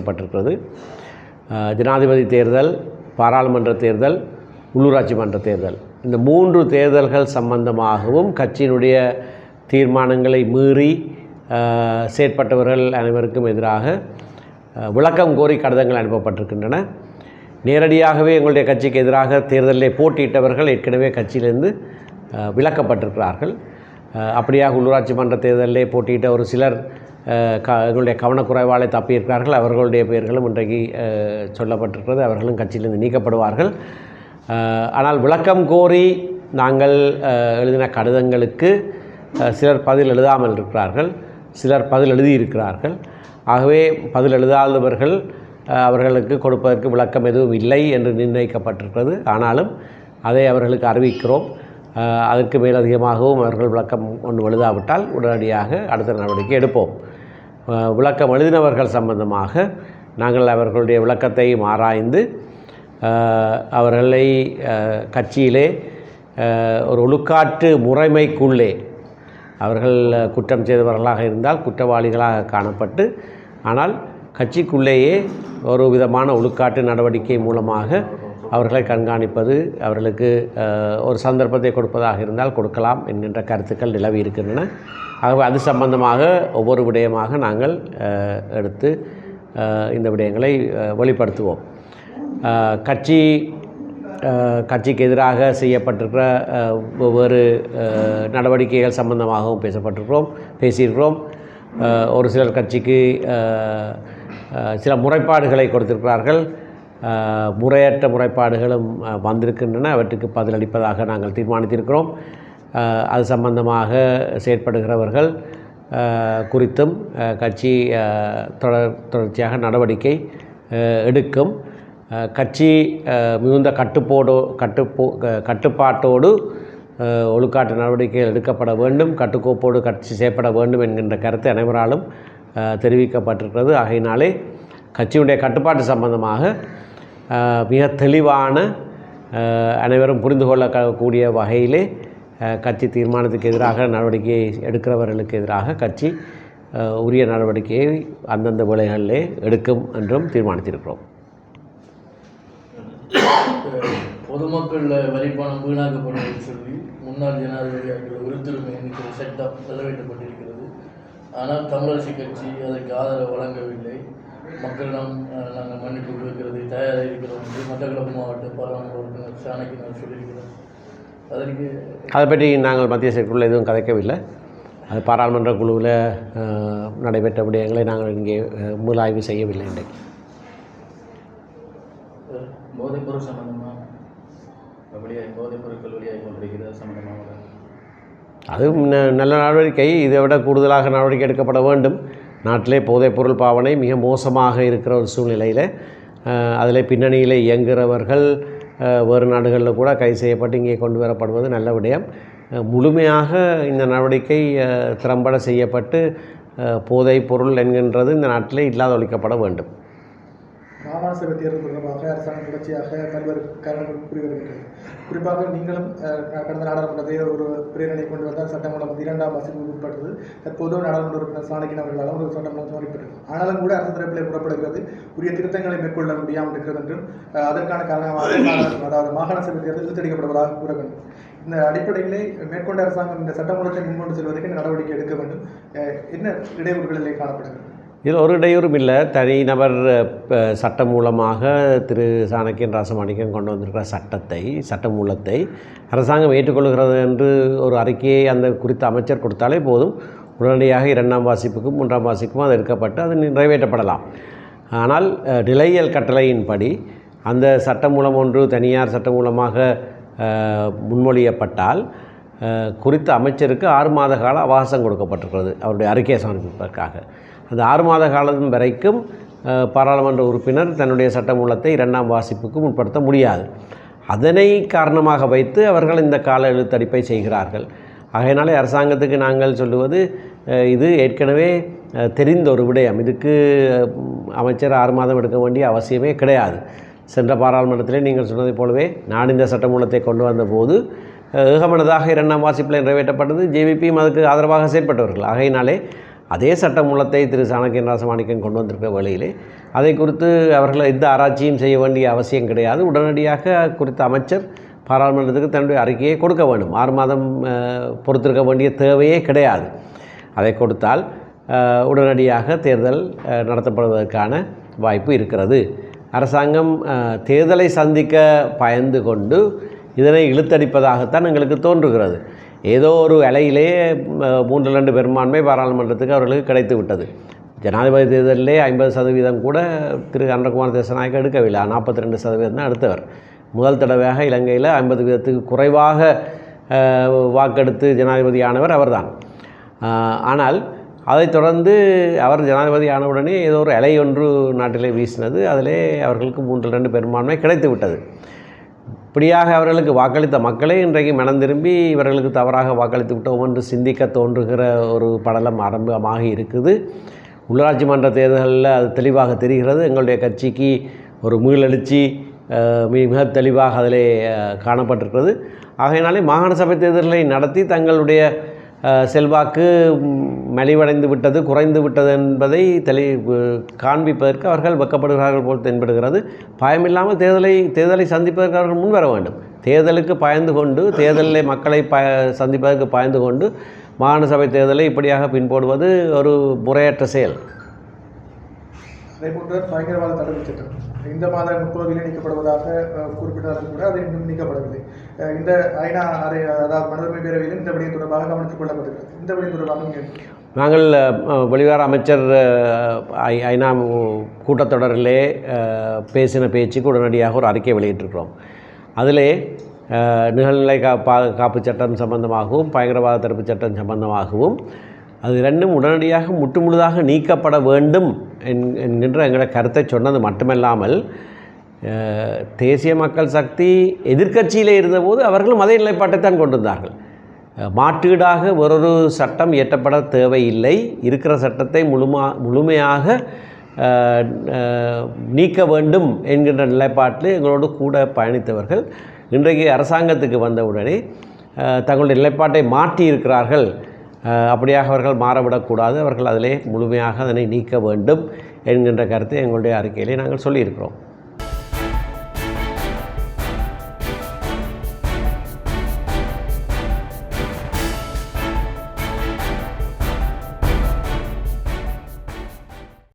பேசப்பட்டிருக்கிறது. ஜனாதிபதி தேர்தல் பாராளுமன்ற தேர்தல் உள்ளூராட்சி மன்ற தேர்தல். இந்த மூன்று தேர்தல்கள் சம்பந்தமாகவும் கட்சியினுடைய தீர்மானங்களை மீறி செயற்பட்டவர்கள் அனைவருக்கும் எதிராக விளக்கம் கோரி கடிதங்கள் அனுப்பப்பட்டிருக்கின்றன. நேரடியாகவே எங்களுடைய கட்சிக்கு எதிராக தேர்தலில் போட்டியிட்டவர்கள் ஏற்கனவே கட்சியிலிருந்து விளக்கப்பட்டிருக்கிறார்கள். விலக்கப்பட்டிருக்கிறார்கள் அப்படியாக உள்ளூராட்சி மன்ற தேர்தலில் போட்டியிட்ட ஒரு சிலர் க எங்களுடைய கவனக்குறைவாலே தப்பியிருக்கிறார்கள். அவர்களுடைய பெயர்களும் இன்றைக்கு சொல்லப்பட்டிருக்கிறது. அவர்களும் கட்சியிலிருந்து நீக்கப்படுவார்கள். ஆனால் விளக்கம் கோரி நாங்கள் எழுதின கடிதங்களுக்கு சிலர் பதில் எழுதாமல் இருக்கிறார்கள். சிலர் பதில் எழுதியிருக்கிறார்கள். ஆகவே பதில் எழுதாதவர்கள் அவர்களுக்கு கொடுப்பதற்கு விளக்கம் எதுவும் இல்லை என்று நிர்ணயிக்கப்பட்டிருக்கிறது. ஆனாலும் அதை அவர்களுக்கு அறிவிக்கிறோம். அதற்கு மேலதிகமாகவும் அவர்கள் விளக்கம் ஒன்று எழுதாவிட்டால் உடனடியாக அடுத்த நடவடிக்கை எடுப்போம். விளக்கம் எழுதினவர்கள் சம்பந்தமாக நாங்கள் அவர்களுடைய விளக்கத்தையும் ஆராய்ந்து அவர்களை கட்சியிலே ஒரு ஒழுக்காற்று முறைமைக்குள்ளே அவர்கள் குற்றம் செய்தவர்களாக இருந்தால் குற்றவாளிகளாக காணப்பட்டு ஆனால் கட்சிக்குள்ளேயே ஒரு விதமான ஒழுக்காட்டு நடவடிக்கை மூலமாக அவர்களை கண்காணிப்பது அவர்களுக்கு ஒரு சந்தர்ப்பத்தை கொடுப்பதாக இருந்தால் கொடுக்கலாம் என்கின்ற கருத்துக்கள் நிலவி இருக்கின்றன. ஆகவே அது சம்பந்தமாக ஒவ்வொரு விடயமாக நாங்கள் எடுத்து இந்த விடயங்களை வெளிப்படுத்துவோம். கட்சி கட்சிக்கு எதிராக செய்யப்பட்டிருக்கிற அஹ், வெவ்வேறு நடவடிக்கைகள் சம்பந்தமாகவும் பேசப்பட்டிருக்கிறோம் பேசியிருக்கிறோம். ஒரு சிலர் கட்சிக்கு சில முறைப்பாடுகளை கொடுத்திருக்கிறார்கள். முறையற்ற முறைப்பாடுகளும் வந்திருக்கின்றன. அவற்றுக்கு பதிலளிப்பதாக நாங்கள் தீர்மானித்திருக்கிறோம். அது சம்பந்தமாக செயற்படுகிறவர்கள் குறித்தும் கட்சி தொடர் தொடர்ச்சியாக நடவடிக்கை எடுக்கும். கட்சி மிகுந்த கட்டுப்போடு கட்டுப்போ கட்டுப்பாட்டோடு ஒழுக்காட்டு நடவடிக்கைகள் எடுக்கப்பட வேண்டும். கட்டுக்கோப்போடு கட்சி செய்யப்பட வேண்டும் என்கின்ற கருத்து அனைவராலும் தெரிவிக்கப்பட்டிருக்கிறது. ஆகையினாலே கட்சியுடைய கட்டுப்பாட்டு சம்பந்தமாக மிக தெளிவான அனைவரும் புரிந்து கொள்ளக்கூடிய வகையிலே கட்சி தீர்மானத்துக்கு எதிராக நடவடிக்கை எடுக்கிறவர்களுக்கு எதிராக கட்சி உரிய நடவடிக்கையை அந்தந்த வேலைகளிலே எடுக்கும் என்றும் தீர்மானித்திருக்கிறோம். பொதுமக்கள் வரிப்பணம் வீணாக்கப்படுவதை சொல்லி முன்னாள் ஜனாதிபதி அவர்கள் உறுத்துரிமை என்கிற சட்டம் செலவிடப்பட்டிருக்கிறது ஆனால் தமிழரசு கட்சி அதற்கு ஆதரவு வழங்கவில்லை. மக்களிடம் நாங்கள் மன்னிப்பு கொடுக்கிறது தயாராக இருக்கிறோம் என்று மட்டக்களப்பு மாவட்ட பாராளுமன்ற உறுப்பினர் சாணக்கியனார் சொல்லியிருக்கிறார். அதற்கு அதை பற்றி நாங்கள் மத்திய செயற்குள்ள எதுவும் கதைக்கவில்லை. அது பாராளுமன்ற குழுவில் நடைபெற்ற விடயங்களை நாங்கள் இங்கே மூலாய்வு செய்யவில்லை இன்றைக்கு. போதைப்பொருள் சம்பந்தமாக வெளியாகி போதைப் பொருட்கள் வெளியாகி கொண்டிருக்கிறது சம்பந்தமாக அது நல்ல நடவடிக்கை. இதை விட கூடுதலாக நடவடிக்கை எடுக்கப்பட வேண்டும். நாட்டிலே போதைப்பொருள் பாவனை மிக மோசமாக இருக்கிற ஒரு சூழ்நிலையில் அதில் பின்னணியில் இயங்குகிறவர்கள் வேறு நாடுகளில் கூட கைது செய்யப்பட்டு இங்கே கொண்டு வரப்படுவது நல்ல விடயம். முழுமையாக இந்த நடவடிக்கை திறம்பட செய்யப்பட்டு அஹ், போதைப் பொருள் என்கின்றது இந்த நாட்டிலே இல்லாத ஒழிக்கப்பட வேண்டும். மாகாண சபை தேர்தல் தொடர்பாக அரசாங்கம் தொடர்ச்சியாக பல்வேறு காரணங்கள் கூறி வருகின்றது குறிப்பாக நீங்களும் கடந்த நாடாளுமன்றத்தை ஒரு பிரேரணை கொண்டு வந்தால் சட்டமன்றம் இரண்டாம் வாசிப்புக்கு உட்பட்டது தற்போது நாடாளுமன்ற உறுப்பினர் சாணக்கின் அவர்களாலும் ஒரு சட்டமன்றம் அறிவிப்பட்டது ஆனாலும் கூட அரசு தரப்பிலே கூறப்படுகிறது உரிய திருத்தங்களை மேற்கொள்ள முடியாமல் இருக்கிறது என்றும் அதற்கான காரணமாக அதாவது மாகாண சபை தேர்தல் இழுத்தடிக்கப்படுவதாக கூற வேண்டும். இந்த அடிப்படையிலே மேற்கொண்ட அரசாங்கம் இந்த சட்டமன்றத்தை முன்கொண்டு செல்வதற்கு நடவடிக்கை எடுக்க வேண்டும். என்ன இடையூறுகளிலே காணப்படுகிறது? இதில் ஒரு இடையூறும் இல்லை. தனிநபர் சட்டம் மூலமாக திரு சாணக்கியன் ராசமாணிக்கம் கொண்டு வந்திருக்கிற சட்டத்தை சட்ட மூலத்தை அரசாங்கம் ஏற்றுக்கொள்கிறது என்று ஒரு அறிக்கையை அந்த குறித்த அமைச்சர் கொடுத்தாலே போதும். உடனடியாக இரண்டாம் வாசிப்புக்கும் மூன்றாம் வாசிப்புக்கும் அது எடுக்கப்பட்டு அது நிறைவேற்றப்படலாம். ஆனால் நிலையியல் கட்டளையின்படி அந்த சட்டமூலம் ஒன்று தனியார் சட்டம் மூலமாக முன்மொழியப்பட்டால் குறித்த அமைச்சருக்கு ஆறு மாத கால அவகாசம் கொடுக்கப்பட்டிருக்கிறது. அவருடைய அறிக்கையை சமர்ப்பிப்பதற்காக. அந்த ஆறு மாத காலம் வரைக்கும் பாராளுமன்ற உறுப்பினர் தன்னுடைய சட்டமூலத்தை இரண்டாம் வாசிப்புக்கு முற்படுத்த முடியாது. அதனை காரணமாக வைத்து அவர்கள் இந்த கால எழுத்தடிப்பை செய்கிறார்கள். ஆகையினாலே அரசாங்கத்துக்கு நாங்கள் சொல்லுவது இது ஏற்கனவே தெரிந்த ஒரு விடயம். இதுக்கு அமைச்சர் ஆறு மாதம் எடுக்க வேண்டிய அவசியமே கிடையாது. சென்ற பாராளுமன்றத்திலே நீங்கள் சொன்னதைப் போலவே நான் இந்த சட்டமூலத்தை கொண்டு வந்தபோது ஏகமனதாக இரண்டாம் வாசிப்பில் நிறைவேற்றப்பட்டது. ஜேவிபியும் அதுக்கு ஆதரவாக செயற்பட்டவர்கள். ஆகையினாலே அதே சட்டமூலத்தை திரு சாணக்கியன் ராசமாணிக்கன் கொண்டு வந்திருக்க வேளையிலே அதை குறித்து அவர்கள் எந்த ஆராய்ச்சியும் செய்ய வேண்டிய அவசியம் கிடையாது. உடனடியாக குறித்த அமைச்சர் பாராளுமன்றத்துக்கு தன்னுடைய அறிக்கையை கொடுக்க வேண்டும். ஆறு மாதம் பொறுத்திருக்க வேண்டிய தேவையே கிடையாது. அதை கொடுத்தால் உடனடியாக தேர்தல் நடத்தப்படுவதற்கான வாய்ப்பு இருக்கிறது. அரசாங்கம் தேர்தலை சந்திக்க பயந்து கொண்டு இதனை இழுத்தடிப்பதாகத்தான் எங்களுக்கு தோன்றுகிறது. ஏதோ ஒரு அலையிலே மூன்று ரெண்டு பெரும்பான்மை பாராளுமன்றத்துக்கு அவர்களுக்கு கிடைத்து விட்டது. ஜனாதிபதி தேர்தலிலே ஐம்பது சதவீதம் கூட திரு. அன்றகுமார் தேசநாயக்க எடுக்கவில்லை. நாற்பத்தி ரெண்டு சதவீதம் தான் எடுத்தவர். முதல் தடவையாக இலங்கையில் ஐம்பது வீதத்துக்கு குறைவாக வாக்கெடுத்து ஜனாதிபதியானவர் அவர்தான். ஆனால் அதைத் தொடர்ந்து அவர் ஜனாதிபதி ஆனவுடனே ஏதோ ஒரு அலை ஒன்று நாட்டிலே வீசினது. அதிலே அவர்களுக்கு மூன்று ரெண்டு பெரும்பான்மை கிடைத்து விட்டது. இப்படியாக அவர்களுக்கு வாக்களித்த மக்களே இன்றைக்கு மனம் திரும்பி இவர்களுக்கு தவறாக வாக்களித்து விட்டோம் என்று சிந்திக்க தோன்றுகிற ஒரு படலம் ஆரம்பமாக இருக்குது. உள்ளாட்சி மன்ற தேர்தலில் அது தெளிவாக தெரிகிறது. எங்களுடைய கட்சிக்கு ஒரு மீளெழுச்சி மிக மிக தெளிவாக அதிலே காணப்பட்டிருக்கிறது. ஆகையினாலே மாகாண சபை தேர்தல்களை நடத்தி தங்களுடைய செல்வாக்கு மலிவடைந்து விட்டது குறைந்து விட்டது என்பதை தெளி காண்பிப்பதற்கு அவர்கள் வெக்கப்படுகிறார்கள் போல் தென்படுகிறது. பயமில்லாமல் தேர்தலை தேர்தலை சந்திப்பதற்கு அவர்கள் முன்வர வேண்டும். தேர்தலுக்கு பயந்து கொண்டு தேர்தலில் மக்களை ப சந்திப்பதற்கு பயந்து கொண்டு மாகாண சபை தேர்தலை இப்படியாக பின்போடுவது ஒரு முறையற்ற செயல். அதே பயங்கரவாத தடுப்பு திட்டம் இந்த மாதம் முப்பதில் நீக்கப்படுவதாக அஹ், குறிப்பிட்டாலும் கூட அது இன்னும் நீக்கப்படவில்லை. இந்த ஐநா அறை அதாவது மனிதமை பேரவையில் இந்த விடயம் தொடர்பாக கவனித்துக் கொள்ளப்பட்டிருக்கிறது. இந்த விடயம் தொடர்பாக நாங்கள் வெளிவார அமைச்சர் ஐ- ஐநா கூட்டத்தொடரிலே பேசின பேச்சுக்கு உடனடியாக ஒரு அறிக்கை வெளியிட்டிருக்கிறோம். அதிலே நிகழ்நிலை கா பா காப்பு சட்டம் சம்பந்தமாகவும் பயங்கரவாத தடுப்பு சட்டம் சம்பந்தமாகவும் அது ரெண்டும் உடனடியாக முட்டுமுழுதாக நீக்கப்பட வேண்டும் என்- என்கின்ற எங்களோட கருத்தை சொன்னது மட்டுமல்லாமல் தேசிய மக்கள் சக்தி எதிர்க்கட்சியிலே இருந்தபோது அவர்களும் அதே நிலைப்பாட்டைத்தான் கொண்டிருந்தார்கள். மாற்றீடாக வேறொரு சட்டம் இயற்றப்பட தேவையில்லை. இருக்கிற சட்டத்தை முழுமா முழுமையாக நீக்க வேண்டும் என்கின்ற நிலைப்பாட்டில் எங்களோடு கூட பயணித்தவர்கள் இன்றைக்கு அரசாங்கத்துக்கு வந்தவுடனே தங்களுடைய நிலைப்பாட்டை மாற்றி இருக்கிறார்கள் அப்படியாக அவர்கள் மாறவிடக்கூடாது. அவர்கள் அதிலே முழுமையாக அதனை நீக்க வேண்டும் என்கின்ற கருத்தை எங்களுடைய அறிக்கையிலே நாங்கள் சொல்லியிருக்கிறோம்.